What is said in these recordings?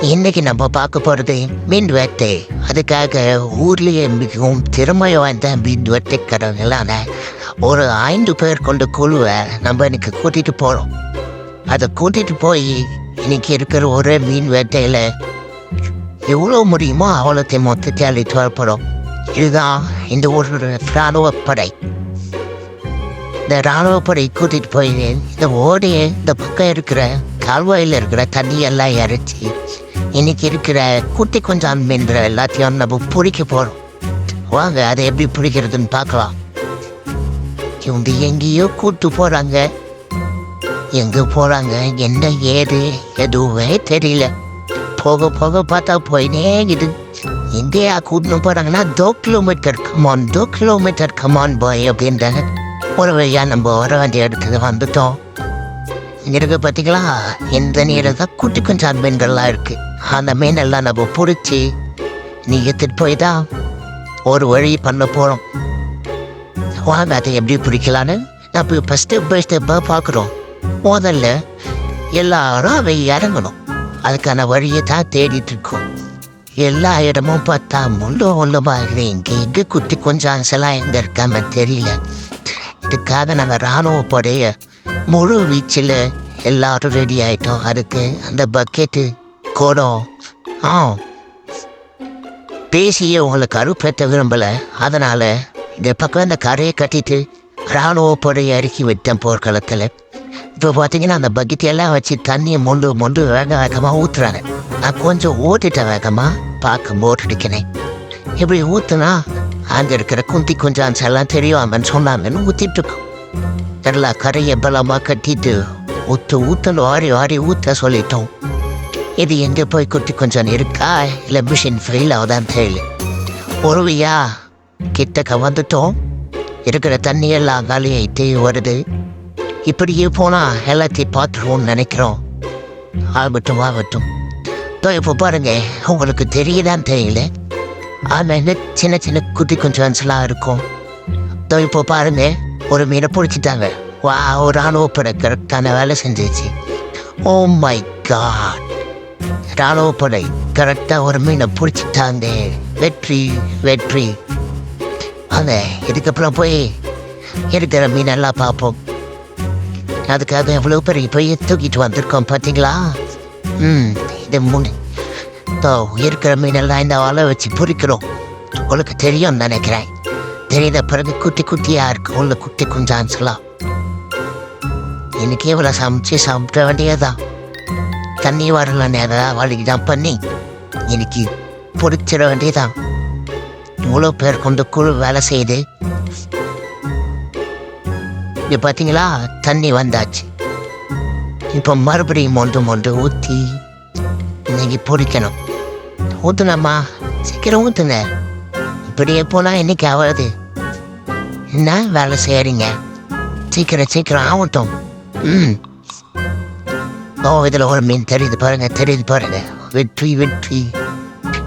இன்னைக்கு நம்ம பார்க்க போகிறது மீன் வேட்டை. அதுக்காக ஊர்லேயே மிகவும் திறமை வாய்ந்த மீன் வேட்டைக்காரங்களான ஒரு ஐந்து பேர் கொண்ட குழுவை நம்ம இன்னைக்கு கூட்டிகிட்டு போகிறோம் அதை கூட்டிகிட்டு போய் இன்னைக்கு இருக்கிற ஒரே மீன் வேட்டையில் எவ்வளோ முடியுமோ அவ்வளோத்தை மொத்தத்தை அழைத்து வரப்படும் இதுதான் இந்த ஒரு இராணுவ படை. இந்த இராணுவ படை கூட்டிகிட்டு போய் இந்த ஓடையை இந்த பக்கம் இருக்கிற கால்வாயில் இருக்கிற தண்ணியெல்லாம் இறைச்சி இன்னைக்கு இருக்கிற குட்டி கொஞ்சம் மீன்ற எல்லாத்தையும் நம்ம பிடிக்க போகிறோம் வாங்க அதை எப்படி பிடிக்கிறதுன்னு பார்க்கலாம். இவங்க எங்கேயோ கூட்டு போகிறாங்க எங்கே போகிறாங்க என்ன ஏது எதுவுமே தெரியல. போக போக பார்த்தா போயினே இது இந்தியா கூட்டின்னு போகிறாங்கன்னா தோ கிலோமீட்டர் கமான் தோ கிலோமீட்டர் கமான் பாய் அப்படின்ற ஒரு வழியாக நம்ம வர வேண்டிய இடத்துக்கு வந்துட்டோம். இங்கே இருக்க பார்த்தீங்களா இந்த நேரம் தான் குட்டி கொஞ்சம் மீன்கள்லாம் இருக்குது அந்த மீனெல்லாம் நம்ம பிடிச்சி நீ எடுத்துட்டு போய் தான் ஒரு வழி பண்ண போகிறோம் வாங்க அதை எப்படி பிடிக்கலான்னு? நம்ம இப்போ ஸ்டெப் பை ஸ்டெப்பாக பார்க்குறோம். முதல்ல எல்லாரும் அவை இறங்கணும். அதுக்கான வழியை தான் தேடிட்டு இருக்கோம். எல்லா இடமும் பார்த்தா முள்ளு ஒன்றுமா இருக்குது இங்கே எங்கே குட்டி கொஞ்சம் அம்சலாம் எங்கே இருக்காம தெரியல. இதுக்காக நாங்கள் இராணுவ படைய முழு வீச்சில் எல்லாரும் ரெடி ஆகிட்டோம் அதுக்கு அந்த பக்கெட்டு குடம் ஆ பேசியே உங்களுக்கு அறுப்பேற்ற விரும்பலை. அதனால் இந்த பக்கம் இந்த கரையை கட்டிட்டு இராணுவ படையை இறக்கி விட்டேன் போர்க்களத்தில். இப்போ பார்த்தீங்கன்னா அந்த பக்கெட் எல்லாம் வச்சு தண்ணியை மொண்டு மொண்டு வேக வேகமாக ஊற்றுறாங்க நான் கொஞ்சம் ஓட்டிட்டேன் வேகமாக பார்க்க போட்டுடிக்கிறேன் இப்படி ஊற்றுனா அங்கே இருக்கிற குந்தி கொஞ்சம் எல்லாம் தெரியும் அவன் சொன்னாங்கன்னு ஊற்றிட்டுருக்கோம் எல்லா கரையை பலமாக கட்டிட்டு ஊற்று ஊற்றணும் வாரி வாரி ஊற்ற சொல்லிட்டோம். இது எங்கே போய் குட்டி கொஞ்சம் இருக்கா? இல்லை மிஷின் ஃபெயில் ஆகுதான் தெரியல. ஒருவியா கிட்டக்க வந்துட்டோம். இருக்கிற தண்ணியெல்லாம் காலியாயிட்டே வருது. இப்படியே போனால் எல்லாத்தையும் பார்த்துருவோம்னு நினைக்கிறோம். ஆகட்டும் ஆகட்டும். இதோ இப்போ பாருங்க உங்களுக்கு தெரியுதான்னு தெரியல. அதில் சின்ன சின்ன குட்டி கொஞ்சம்ஸ்லாம் இருக்கும். தோ இப்போ பாருங்க ஒரு மீனை பிடிச்சிட்டாங்க. வா ஒரு ராணுவப்படை கரெக்டான வேலை செஞ்சிச்சு. ஓ மை காட் ராணுவப்படை கரெக்டாக ஒரு மீனை பிடிச்சிட்டாங்க வெற்றி வெற்றி. அவன் இதுக்கப்புறம் போய் இருக்கிற மீனெல்லாம் பார்ப்போம். அதுக்காக எவ்வளோ பெரிய போய் தூக்கிட்டு வந்திருக்கோம் பார்த்தீங்களா? ம் இது முடி தோ இருக்கிற மீனெல்லாம் இந்த வலை வச்சு பொறிக்கிறோம். உங்களுக்கு தெரியும் நினைக்கிறேன். தெரியுத பிறகு குட்டி குட்டியாக இருக்கு. உள்ள குட்டி குஞ்சான்ஸ்லாம் இன்னைக்கு இவ்வளோ சமைச்சு சாப்பிட வேண்டியதுதான். தண்ணி வரல நேரம் வழிக்கு தான் பண்ணி. எனக்கு பொறிச்சிட வேண்டியதான் இவ்வளோ பேர் கொண்டு குழு வேலை செய்யுது இங்க பார்த்தீங்களா? தண்ணி வந்தாச்சு. இப்போ மறுபடியும் மொண்டு மொண்டு ஊற்றி இன்னைக்கு பொறிக்கணும். ஊற்றுனம்மா சீக்கிரம் ஊற்றுங்க இப்படியே போனால் இன்னைக்கு ஆகாது. என்ன வேலை செய்கிறீங்க சீக்கிரம் சீக்கிரம் ஆகட்டும் ம். ஓ இதில் ஒரு மீன் தெரியுது பாருங்க தெரியுது பாருங்க வெற்றி வெற்றி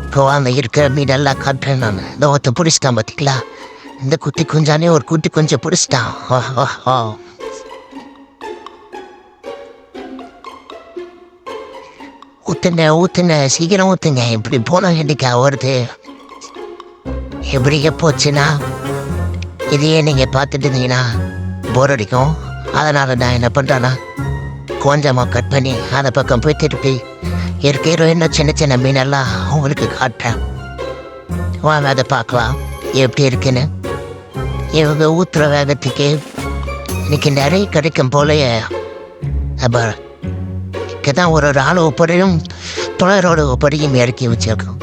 இப்போ அந்த இருக்கிற மீன் எல்லாம் காட்டுறேன் நான் இந்த ஒருத்த பிடிச்சிட்டான் பார்த்தீங்களா இந்த குட்டி குஞ்சானே ஒரு குட்டி கொஞ்சம் பிடிச்சிட்டான் ஓ ஓ ஓ ஊத்துங்க ஊத்துங்க சீக்கிரம் ஊத்துங்க இப்படி போன வேண்டிக்கா வருது எப்படிங்க போச்சுன்னா இதையே நீங்கள் பார்த்துட்டு இருந்தீங்கன்னா போர் அடிக்கும் அதனால் நான் என்ன பண்ணுறேன்னா கொஞ்சமாக கட் பண்ணி அந்த பக்கம் போய் திருப்பி. இருக்கிற இன்னும் சின்ன சின்ன மீனெல்லாம் உங்களுக்கு காட்டுறேன். வாங்க அதை பார்க்கலாம். எப்படி இருக்குன்னு. இவங்க ஊத்துற வேகத்துக்கு இன்னைக்கு நிறைய கிடைக்கும் போலயே. அப்போ தான் ஒரு ஒரு ஆள் ஒப்படையும் துணரோட ஒப்படையும் இறக்கி வச்சிருக்கோம்.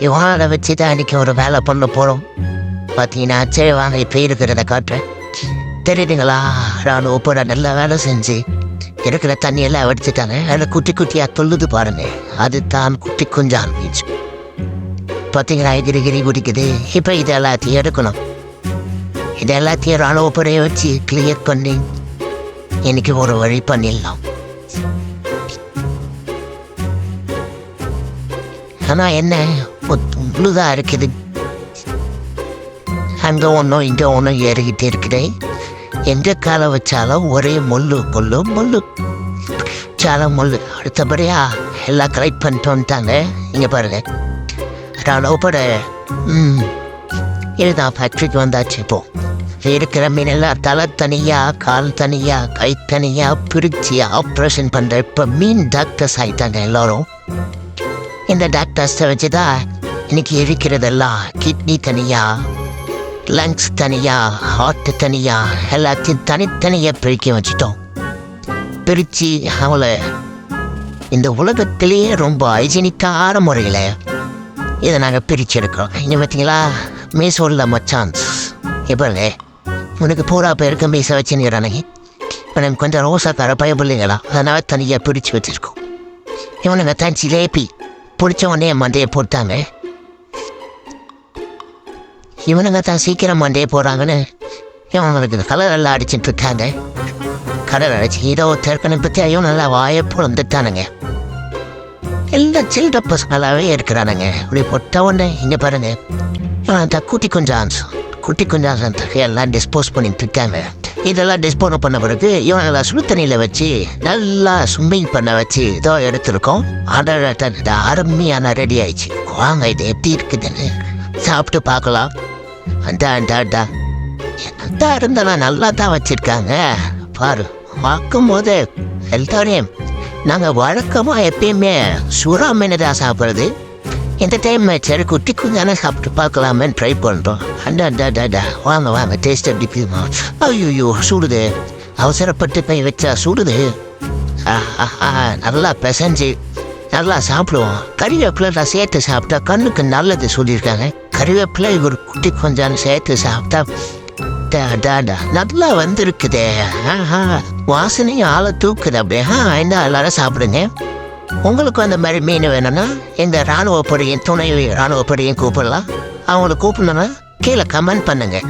இவங்களை வச்சு தான் இன்னைக்கு ஒரு வேலை பண்ண போகிறோம் பார்த்தீங்கன்னா சரி வாங்க இப்போ இருக்கிறத காட்டுறேன். தெரியுதுங்களா? நான் படை நல்லா வேலை செஞ்சு. கிடக்கிற தண்ணியெல்லாம் வடிச்சிட்டாங்க அதில் குட்டி குட்டியாக தொல்லுது பாருங்க. அது தான் குட்டி குஞ்சான் பீச். பார்த்தீங்களா கிரி கிரி குடிக்குது. இப்போ இது எல்லாத்தையும் எடுக்கணும். இது எல்லாத்தையும் ராணுவ புறையை வச்சு கிளியர் பண்ணி எனக்கு ஒரு வழி பண்ணிடலாம். ஆனால் என்ன முழுதாக இருக்குது. அங்கே ஒன்றும் இங்கே ஒன்றும் ஏறிக்கிட்டே இருக்கிறேன் எந்த காலை வச்சாலும் ஒரே முள்ளு முள்ளு முள்ளு. சால முள்ளு. அடுத்தபடியா எல்லாம் கலெக்ட் பண்ணிட்டு வந்துட்டாங்க இங்கே பாருங்க. பட ம். இதுதான் ஃபேக்ட்ரிக்கு வந்தாச்சு இப்போ. இருக்கிற மீனெல்லாம் தலை தனியாக கால் தனியாக கை தனியாக பிரித்து ஆப்ரேஷன் பண்ணுற இப்போ மீன் டாக்டர்ஸ் ஆகிட்டாங்க எல்லோரும். இந்த டாக்டர்ஸை வச்சு தான் இன்னைக்கு இருக்கிறதெல்லாம் கிட்னி தனியாக லங்ஸ் தனியாக ஹார்ட் தனியாக எல்லாத்தையும் தனித்தனியாக பிரிக்க வச்சுட்டோம். பிரித்து அவளை இந்த உலகத்திலேயே ரொம்ப ஹைஜீனிக்கான முறையில் இதை நாங்கள் பிரிச்செடுக்கிறோம் இங்கே பார்த்தீங்களா மீசோல்ல மச்சான்ஸ் எப்போங்க உனக்கு பூரா பேருக்கு மீசை இப்போ நம்ம கொஞ்சம் ரோசாக்கார பயப்பில்லைங்களா அதனால் தனியாக பிரித்து வச்சுருக்கோம். இவனுங்க தான் ஜிலேபி. பிடிச்ச உடனே மண்டையை போட்டாங்க. இவனுங்க தான் சீக்கிரம் மண்டையை போகிறாங்கன்னு இவங்களுக்கு கலர் எல்லாம் அடிச்சிட்டு இருக்காங்க கடல் அடிச்சு ஏதோ தெற்கனை பற்றி ஐயோ நல்லா வாயை பொழுந்துட்டானுங்க. எல்லாம் சில்ட்ர பசங்களாகவே இருக்கிறானுங்க. இப்படி பொட்ட உடனே இங்கே பாருங்க. அந்த குட்டி குஞ்சான்ஸ் குட்டி குஞ்சான்ஸ் அந்த எல்லாம் டிஸ்போஸ் பண்ணிட்டு இருக்காங்க இதெல்லாம் டிஸ்போஸ் பண்ண பிறகு இவங்களை சுடு தண்ணியில் வச்சு நல்லா ஸ்விம்மிங் பண்ண வச்சு இதோ எடுத்திருக்கோம். அட அருமையான ரெடி ஆயிடுச்சு. வாங்க இது எப்படி இருக்குதுன்னு சாப்பிட்டு பார்க்கலாம். அண்டா அண்டா அண்டா என்னதான் இருந்தாலும் நல்லா தான் வச்சுருக்காங்க. பாரு பார்க்கும் போது எல்லோரையும் நாங்கள் வழக்கமாக எப்பயுமே சுறா மீன் தான் சாப்பிட்றது. இந்த டைம் சரி குட்டி குஞ்சானே சாப்பிட்டு பார்க்கலாமேன்னு ட்ரை பண்ணுறோம் அண்டா அண்டா அண்டா வாங்க வாங்க டேஸ்ட் எப்படி இருக்குமா. ஐயோ சூடுது. அவசரப்பட்டு போய் வச்சா சுடுது. ஆஹா, நல்லா பிசைஞ்சு நல்லா சாப்பிடுவோம். கறிவேப்பிலை நான் சேர்த்து சாப்பிட்டா கண்ணுக்கு நல்லது சொல்லியிருக்காங்க. கறிவேப்பிலை ஒரு குட்டி கொஞ்சம் சேர்த்து சாப்பிட்டா டா, டா, டா. நல்லா வந்திருக்குதே. ஆஹா வாசனையும் ஆளை தூக்குது அப்படியே. ஆ இந்த எல்லாரும் சாப்பிடுங்க. உங்களுக்கு அந்த மாதிரி மீன் வேணும்னா இந்த ராணுவ படையின் துணை ராணுவ படையும் கூப்பிடலாம். அவங்கள கூப்பிடணும்னா கீழே கமெண்ட் பண்ணுங்க.